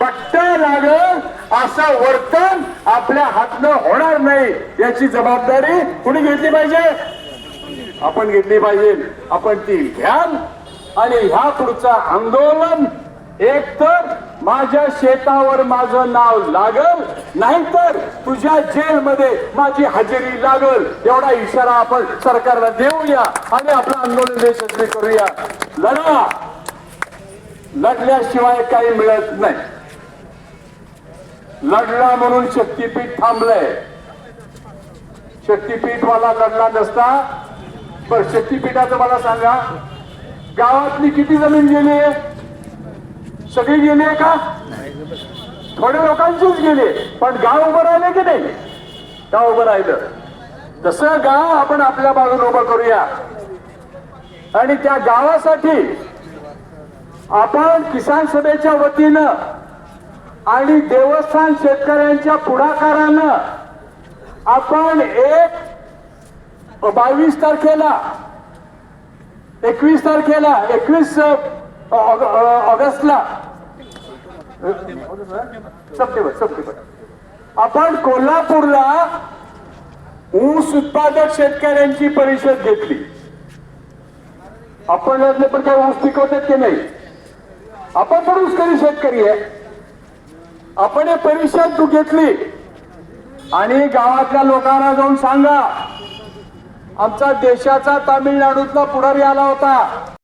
पट्ट लागल असं वर्तन आपल्या हातनं होणार नाही. याची जबाबदारी कुणी घेतली पाहिजे? आपण घेतली पाहिजे. आपण ती घ्याल आणि ह्या पुढचं आंदोलन एक तर माझ्या शेतावर माझं नाव लागल नाहीतर तुझ्या जेलमध्ये माझी हजेरी लागल. एवढा इशारा आपण सरकारला देऊया आणि आपलं आंदोलन यशस्वी करूया. लढा. लढल्याशिवाय काही मिळत नाही. लढला म्हणून शक्तीपीठ थांबलंय. शक्तीपीठवाला लढला नसता. पण शक्तीपीठाचं मला सांगा गावातली किती जमीन गेली? आहे सगळी गेली आहे का? थोड्या लोकांचीच गेली. पण गाव उभं राहिले की नाही? गाव उभं राहिलं. तसं गाव आपण आपल्या बाजून उभं करूया. आणि त्या गावासाठी आपण किसान सभेच्या वतीनं आणि देवस्थान शेतकऱ्यांच्या पुढाकारानं आपण एक बावीस तारखेला एकवीस तारखेला एकवीस ऑगस्टला सप्टेंबर सप्टेंबर. आपण कोल्हापूरला ऊस उत्पादक शेतकऱ्यांची परिषद घेतली. आपण यातले पण काही ऊस पिकवतात की नाही? आपण पण ऊसकरी शेतकरी आहे. आपण हे परिषद तू घेतली. आणि गावातल्या लोकांना जाऊन सांगा. आमचा देशाचा तामिळनाडूतला पुढारी आला होता.